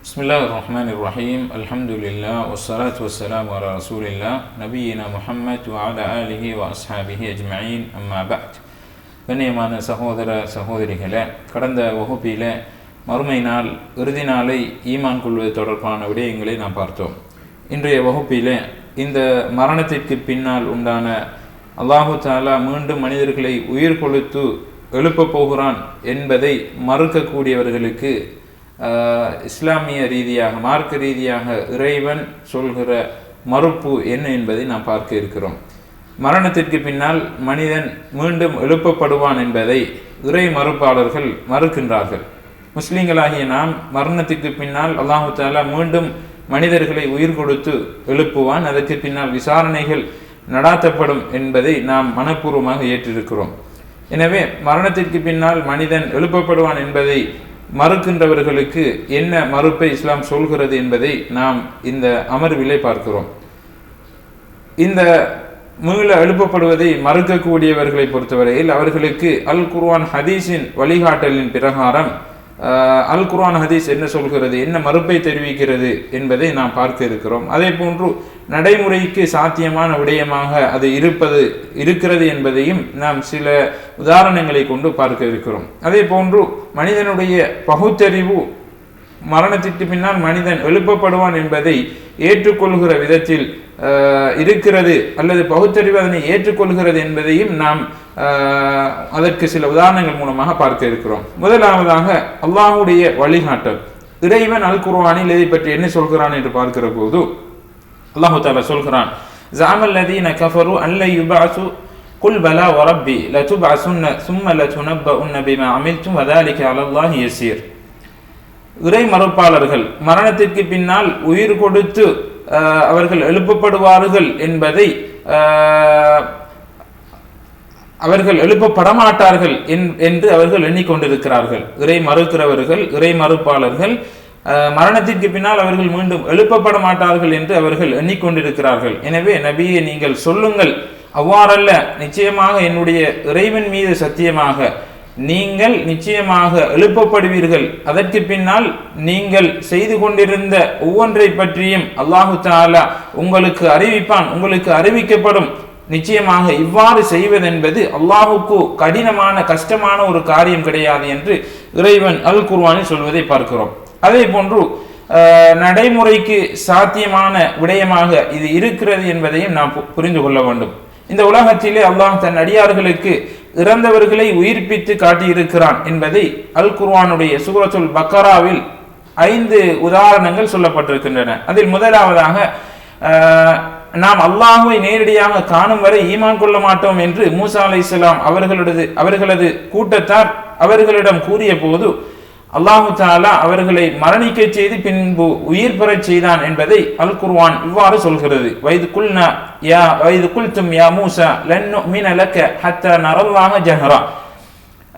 بسم الله الرحمن الرحيم الحمد لله والصلاة والسلام على رسول الله نبينا محمد وعلى آله وأصحابه أجمعين أما بعد கண்ணியமான சகோதர சகோதரிகளே கடந்த வகுப்பில் மறுமை நாள் இறுதி நாளை ஈமான் கொள்வது தொடர்பான விடயங்களை நாம் பார்த்தோம் இன்றைய வகுப்பில் இந்த மரணத்திற்கு பின்னால் உண்டான அல்லாஹு தாலா மீண்டும் மனிதர்களை உயிர் கொளுத்து எழுப்பப் போகிறான் என்பதை மறுக்கக்கூடியவர்களுக்கு ஆஹ், இஸ்லாமிய ரீதியாக மார்க்க ரீதியாக இறைவன் சொல்கிற மறுப்பு என்ன என்பதை நாம் பார்க்க இருக்கிறோம். மரணத்திற்கு பின்னால் மனிதன் மீண்டும் எழுப்பப்படுவான் என்பதை இறை மறுப்பாளர்கள் மறுக்கின்றார்கள். முஸ்லீம்களாகிய நாம் மரணத்துக்கு பின்னால் அல்லாஹு தாலா மீண்டும் மனிதர்களை உயிர் கொடுத்து எழுப்புவான். அதற்கு பின்னால் விசாரணைகள் நடாத்தப்படும் என்பதை நாம் மனப்பூர்வமாக ஏற்றிருக்கிறோம். எனவே மரணத்திற்கு பின்னால் மனிதன் எழுப்பப்படுவான் என்பதை மறுக்கின்றவர்களுக்கு என்ன மறுப்பை இஸ்லாம் சொல்கிறது என்பதை நாம் இந்த அமர்விலே பார்க்கிறோம். இந்த மீள எழுப்பப்படுவதை மறுக்கக்கூடியவர்களை பொறுத்தவரையில் அவர்களுக்கு அல் குர்வான் ஹதீஸின் வழிகாட்டலின் பிரகாரம் அல் குர்ஆன் ஹதீஸ் என்ன சொல்கிறது? என்ன மறுப்பை தெரிவிக்கிறது என்பதை நாம் பார்க்க இருக்கிறோம். அதே போன்று நடைமுறைக்கு சாத்தியமான விடயமாக அது இருப்பது இருக்கிறது என்பதையும் நாம் சில உதாரணங்களை கொண்டு பார்க்க இருக்கிறோம். அதே போன்று மனிதனுடைய பகுத்தறிவு மரணத்திற்கு பின்னால் மனிதன் எழுப்பப்படுவான் என்பதை ஏற்றுக்கொள்கிற விதத்தில் இருக்கிறது அல்லது பகுத்தறிவு அதனை ஏற்றுக்கொள்கிறது என்பதையும் நாம் அதற்கு சில உதாரணங்கள் மூலமாக பார்க்க இருக்கிறோம். முதலாவதாக அல்லாஹுடைய வழிகாட்டல். இறைவன் அல் குர்வானில் இதை பற்றி என்ன சொல்கிறான் என்று பார்க்கிற போது அல்லாஹு தாலா சொல்கிறான் ஜாமல் லதீன கஃபரு அல்ல யுபாசு குல் பலா வரப்பி லதுபஅசுன்ன சும்ம லதுனப்பஉன்ன உன்னபிமா அமில்தும் வதாலிக அலல்லாஹ் யசீர். இறை மறுப்பாளர்கள் மரணத்திற்கு பின்னால் உயிர் கொடுத்து அவர்கள் எழுப்பப்படுவார்கள் என்பதை அவர்கள் எழுப்பப்பட மாட்டார்கள் என்- என்று அவர்கள் எண்ணிக்கொண்டிருக்கிறார்கள். இறை மறுக்கிறவர்கள் இறை மறுப்பாளர்கள் மரணத்திற்கு பின்னால் அவர்கள் மீண்டும் எழுப்பப்பட மாட்டார்கள் என்று அவர்கள் எண்ணிக்கொண்டிருக்கிறார்கள். எனவே நபியை நீங்கள் சொல்லுங்கள் அவ்வாறல்ல நிச்சயமாக என்னுடைய இறைவன் மீது சத்தியமாக நீங்கள் நிச்சயமாக எழுப்பப்படுவீர்கள். அதற்கு பின்னால் நீங்கள் செய்து கொண்டிருந்த ஒவ்வொன்றை பற்றியும் அல்லாஹு தாலா உங்களுக்கு அறிவிப்பான் உங்களுக்கு அறிவிக்கப்படும். நிச்சயமாக இவ்வாறு செய்வதென்பது அல்லாஹுக்கு கடினமான கஷ்டமான ஒரு காரியம் கிடையாது என்று இறைவன் அல் குர்வானில் சொல்வதை பார்க்கிறோம். அதே போன்று நடைமுறைக்கு சாத்தியமான விடயமாக இது இருக்கிறது என்பதையும் நாம் பு- புரிந்து கொள்ள வேண்டும். இந்த உலகத்திலே அல்லாஹ் தன் அடியார்களுக்கு இறந்தவர்களை உயிர்ப்பித்து காட்டியிருக்கிறான் என்பதை அல் குர்வானுடைய சூரத்துல் பக்கராவில் ஐந்து உதாரணங்கள் சொல்லப்பட்டிருக்கின்றன. அதில் முதலாவதாக நாம் அல்லாஹுவை நேரடியாக காணும் வரை ஈமான் கொள்ள மாட்டோம் என்று மூசா அலைஹிஸ்ஸலாம் அவர்களது அவர்களது கூட்டத்தார் அவர்களிடம் கூறிய போது அல்லாஹு தாலா அவர்களை மரணிக்க செய்து பின்பு உயிர் பெறச் செய்தான் என்பதை அல் குர்வான் இவ்வாறு சொல்கிறது. வயது குல்னா யா வைது குல்தும் யா மூசா லன்னு மீன் அலக்க ஹத்த நரல்லாக ஜஹரா.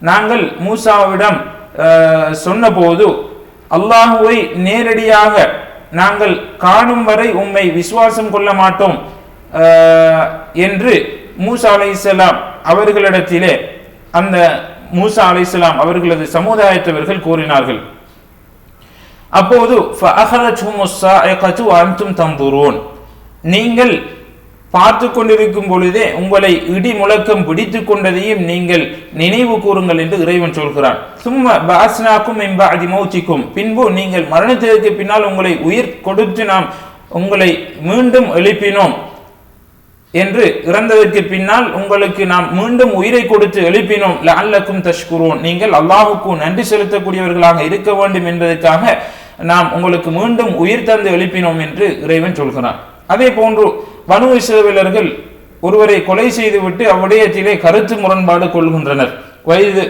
நாங்கள் மூசாவிடம் சொன்னபோது அல்லாஹுவை நேரடியாக நாங்கள் காணும் வரை உம்மை விசுவாசம் கொள்ள மாட்டோம் என்று மூசா அலைசலாம் அவர்களிடத்திலே அந்த மூசா அலைசலாம் அவர்களது சமுதாயத்தவர்கள் கூறினார்கள். அப்போது நீங்கள் பார்த்து கொண்டிருக்கும் பொழுதே உங்களை இடி முழக்கம் பிடித்து கொண்டதையும் நீங்கள் நினைவு கூறுங்கள் என்று இறைவன் சொல்கிறான். சும்மா பாஸ்னாக்கும் எம்பாதி மௌச்சிக்கும் பின்பு நீங்கள் மரணத்திற்கு பின்னால் உங்களை உயிர் கொடுத்து நாம் உங்களை மீண்டும் எழுப்பினோம் என்று இறந்ததற்கு பின்னால் உங்களுக்கு நாம் மீண்டும் உயிரை கொடுத்து எழுப்பினோம். லஅல்லக்கும் தஷ்குரோன். நீங்கள் அல்லாஹுக்கு நன்றி செலுத்தக்கூடியவர்களாக இருக்க வேண்டும் என்பதற்காக நாம் உங்களுக்கு மீண்டும் உயிர் தந்து எழுப்பினோம் என்று இறைவன் சொல்கிறான். அதே போன்று வனு இஸ்ரவேலர்கள் ஒருவரை கொலை செய்துவிட்டு அவ்விடயத்திலே கருத்து முரண்பாடு கொள்கின்றனர். வயது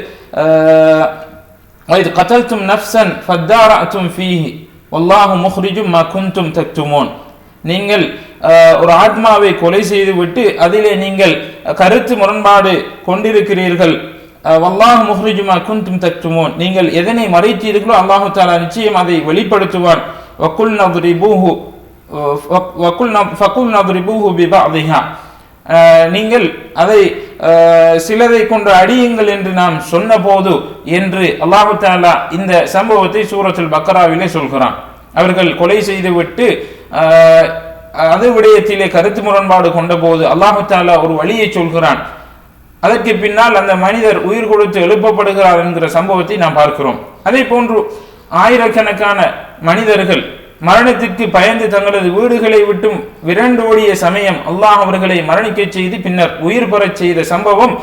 வயது கத்தல்தும் நஃப்சன் ஃபத்தாரஅத்தும் ஃபீஹி. வல்லாஹு முஹ்ரிஜும் மகுந்தும் குன்தும் நீங்கள் ஒரு ஆத்மாவை கொலை செய்துவிட்டு அதிலே நீங்கள் கருத்து முரண்பாடு கொண்டிருக்கிறீர்கள். வல்லாஹ் முஹ்ரிஜுமா குந்தும் தக்துமூன். நீங்கள் எதனை மறைத்தீர்களோ அல்லாஹு தாலா நிச்சயம் அதை வெளிப்படுத்துவான். வக்குல் நவ்ரி பூஹு ஃபக்குல் நதுரிபூஹு பிபஅதிஹா நீங்கள் அதை சிலரை கொண்டு அடியுங்கள் என்று நாம் சொன்னபோது என்று அல்லாஹு தாலா இந்த சம்பவத்தை சூரத்தில் பக்கராவிலே சொல்கிறான். அவர்கள் கொலை செய்துவிட்டு அது விடயத்திலே கருத்து முரண்பாடு கொண்ட போது அல்லாஹு தாலா ஒரு வழியை சொல்கிறான். அதற்கு பின்னால் அந்த மனிதர் உயிர் கொடுத்து எழுப்பப்படுகிறார் என்கிற சம்பவத்தை நாம் பார்க்கிறோம். அதே போன்று ஆயிரக்கணக்கான மனிதர்கள் மரணத்திற்கு பயந்து தங்களது வீடுகளை விட்டும் விரண்டோடிய சமயம் அல்லாஹ் அவர்களை மரணிக்கச் செய்து பின்னர் உயிர் பெறச் செய்த சம்பவம்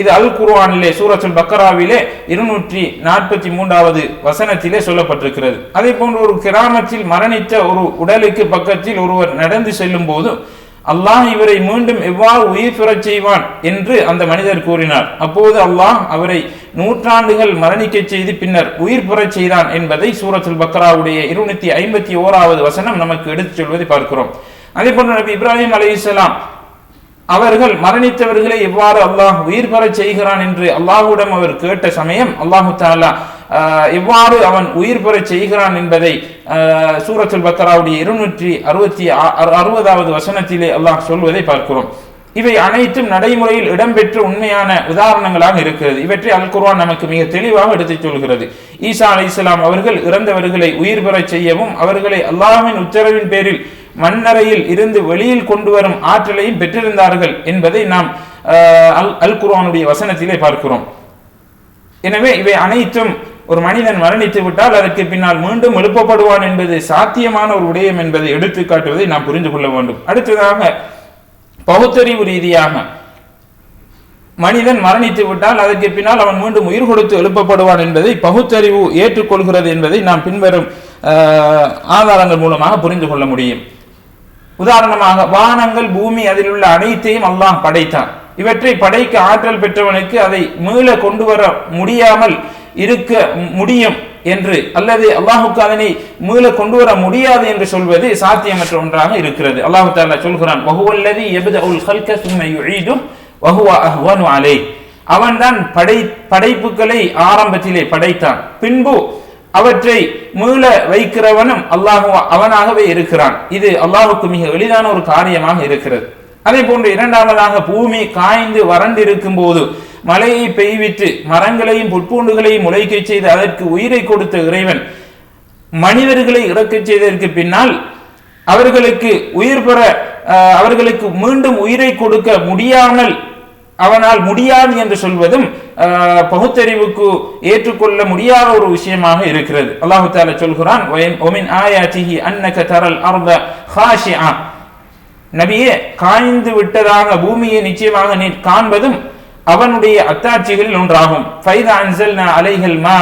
இது அல் குர்வானிலே சூரத்துல் பக்கராவிலே இருநூற்றி நாற்பத்தி மூன்றாவது வசனத்திலே சொல்லப்பட்டிருக்கிறது. அதே போன்று ஒரு கிராமத்தில் மரணித்த ஒரு உடலுக்கு பக்கத்தில் ஒருவர் நடந்து செல்லும் போதும் அல்லாஹ் இவரை மீண்டும் எவ்வாறு உயிர் பெறச் செய்வான் என்று அந்த மனிதர் கூறினார். அப்போது அல்லாஹ் அவரை நூற்றாண்டுகள் மரணிக்கச் செய்து பின்னர் உயிர் பெறச் செய்தான் என்பதை சூரத்துல் பக்ராவுடைய இருநூத்தி ஐம்பத்தி ஓராவது வசனம் நமக்கு எடுத்துச் சொல்வதை பார்க்கிறோம். அதே போன்ற நபி இப்ராஹிம் அலைஹிஸ்ஸலாம் அவர்கள் மரணித்தவர்களை எவ்வாறு அல்லாஹ் உயிர் பெறச் செய்கிறான் என்று அல்லாஹுடம் அவர் கேட்ட சமயம் அல்லாஹு தாலா எவ்வாறு அவன் உயிர் பெறச் செய்கிறான் என்பதை ஆஹ், சூரத்துல் பத்தராவுடைய இருநூற்றி அறுபத்தி ஆ- அறுபதாவது வசனத்திலே அல்லாஹ் சொல்வதை பார்க்கிறோம். இவை அனைத்தும் நடைமுறையில் இடம்பெற்ற உண்மையான உதாரணங்களாக இருக்கிறது. இவற்றை அல் குர்வான் நமக்கு மிக தெளிவாக எடுத்துச் சொல்கிறது. ஈசா அலைஹிஸ்ஸலாம் அவர்கள் இறந்தவர்களை உயிர் பெறச் செய்யவும் அவர்களை அல்லாவின் உத்தரவின் பேரில் மண்ணறையில் இருந்து வெளியில் கொண்டு வரும் ஆற்றலையும் பெற்றிருந்தார்கள் என்பதை நாம் ஆஹ், அல் அல் குர்வானுடைய வசனத்திலே பார்க்கிறோம். எனவே இவை அனைத்தும் ஒரு மனிதன் மரணித்து விட்டால் அதற்கு பின்னால் மீண்டும் எழுப்பப்படுவான் என்பது சாத்தியமான ஒரு விடயம் என்பதை எடுத்து காட்டுவதை நாம் புரிந்து கொள்ள வேண்டும். அடுத்ததாக பகுத்தறிவு ரீதியாக. மனிதன் மரணித்து விட்டால் அதற்கு பின்னால் அவன் மீண்டும் உயிர் கொடுத்து எழுப்பப்படுவான் என்பதை பகுத்தறிவு ஏற்றுக்கொள்கிறது என்பதை நாம் பின்வரும் ஆதாரங்கள் மூலமாக புரிந்து கொள்ள முடியும். உதாரணமாக வானங்கள் பூமி அதில் உள்ள அனைத்தையும் அல்லாஹ் படைத்தான். இவற்றை படைக்க ஆற்றல் பெற்றவனுக்கு அதை மீள கொண்டு வர முடியாமல் இருக்க முடியும் என்று அல்லது அல்லாஹுக்கு அதனை மீள கொண்டு வர முடியாது என்று சொல்வது சாத்தியமற்ற ஒன்றாக இருக்கிறது. அல்லாஹு தாலா சொல்கிறான் வஹுவல்லதி யப்தஉல் ஹல்க சும்ம யுஈது வகுவா அஹ்வனு அலை அவன்தான் படை படைப்புகளை ஆரம்பத்திலே படைத்தான். பின்பு அவற்றை மீள வைக்கிறவனும் அல்லாஹு அவனாகவே இருக்கிறான். இது அல்லாஹுக்கு மிக எளிதான ஒரு காரியமாக இருக்கிறது. அதே போன்று இரண்டாவதாக பூமி காய்ந்து வறண்டு இருக்கும் போது மழையை பெய்வித்து மரங்களையும் புட்பூண்டுகளையும் முளைக்கச் செய்து அதற்கு உயிரை கொடுத்த இறைவன் மனிதர்களை இறக்கச் செய்ததற்கு பின்னால் அவர்களுக்கு உயிர் பெற அவர்களுக்கு மீண்டும் உயிரை கொடுக்க முடியாமல் அவனால் முடியாது என்று சொல்வதும் பகுத்தறிவுக்கு ஏற்றுக்கொள்ள முடியாத ஒரு விஷயமாக இருக்கிறது அல்லாஹு தாலா சொல்கிறான் "வயன்- ஒமின் ஆயாச்சிஹி அன்னக தரல் அர்த ஹாஷிஆ." நபியே காய்ந்து விட்டதாக பூமியை நிச்சயமாக நீர் காண்பதும் அவனுடைய அத்தாட்சிகளில் ஒன்றாகும். ஃபைதா அலைகள் மா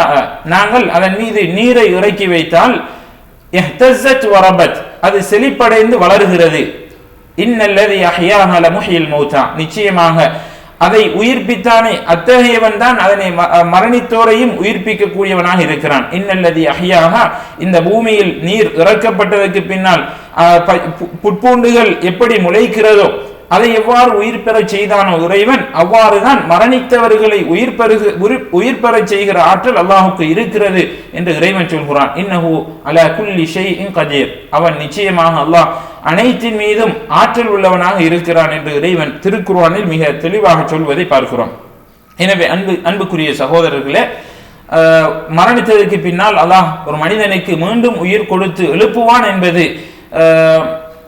நாங்கள் அதன் மீது நீரை இறக்கி வைத்தால் வரபத். அது செழிப்படைந்து வளருகிறது. இன்னல்லது அஹ்யாஹ லமுஹ்யில் மௌதா நிச்சயமாக அதை உயிர்ப்பித்தானே? அத்தகையவன் தான் அதனை ம- மரணித்தோரையும் உயிர்ப்பிக்கக்கூடியவனாக இருக்கிறான். இன்னல்லதி அஹியாக இந்த பூமியில் நீர் இறக்கப்பட்டதற்கு பின்னால் புட்பூண்டுகள் எப்படி முளைக்கிறதோ அதை எவ்வாறு உயிர் பெறச் செய்தானோ இறைவன் அவ்வாறுதான் மரணித்தவர்களை உயிர் பெருகு உயிர்- உயிர் பெறச் செய்கிற ஆற்றல் அல்லாஹுக்கு இருக்கிறது என்று இறைவன் சொல்கிறான். இன்னஹு அல குல்லி ஷைஇன் கதீர். அவன் நிச்சயமாக அல்லாஹ் அனைத்தின் மீதும் ஆற்றல் உள்ளவனாக இருக்கிறான் என்று இறைவன் திருக்குர்ஆனில் மிக தெளிவாக சொல்வதை பார்க்கிறோம். எனவே அன்பு அன்புக்குரிய சகோதரர்களே மரணித்ததற்கு பின்னால் அல்லாஹ் ஒரு மனிதனுக்கு மீண்டும் உயிர் கொடுத்து எழுப்புவான் என்பது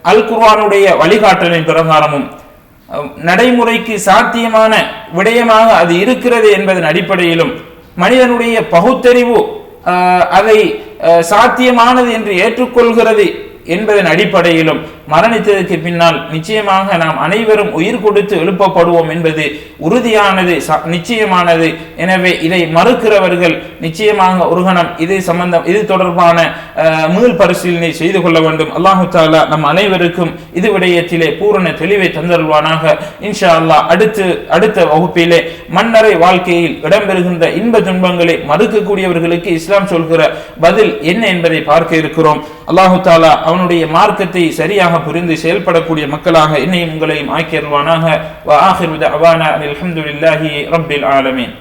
அல் குர்வானுடைய வழிகாட்டலின் பிரகாரமும் நடைமுறைக்கு சாத்தியமான விடயமாக அது இருக்கிறது என்பதன் அடிப்படையிலும் மனிதனுடைய பகுத்தறிவு அதை சாத்தியமானது என்று ஏற்றுக்கொள்கிறது என்பதன் அடிப்படையிலும் மரணித்ததற்கு பின்னால் நிச்சயமாக நாம் அனைவரும் உயிர் கொடுத்து எழுப்பப்படுவோம் என்பது உறுதியானது ச- நிச்சயமானது. எனவே இதை மறுக்கிறவர்கள் நிச்சயமாக ஒரு கணம் இது சம்பந்தம் இது தொடர்பான மீள் பரிசீலனை செய்து கொள்ள வேண்டும். அல்லாஹு தாலா நம் அனைவருக்கும் இது விடயத்திலே பூரண தெளிவை தந்தருவானாக இன்ஷா அல்லாஹ் அடுத்து அடுத்த வகுப்பிலே மன்னரை வாழ்க்கையில் இடம்பெறுகின்ற இன்ப துன்பங்களை மறுக்கக்கூடியவர்களுக்கு இஸ்லாம் சொல்கிற பதில் என்ன என்பதை பார்க்க இருக்கிறோம். அல்லாஹு தாலா அவனுடைய மார்க்கத்தை சரியாக புரிந்து செயல்படக்கூடிய மக்களாக என்னையும் உங்களையும் ஆக்கியருவானாக வ ஆஹிரு ரப்பில் ஆலமீன்.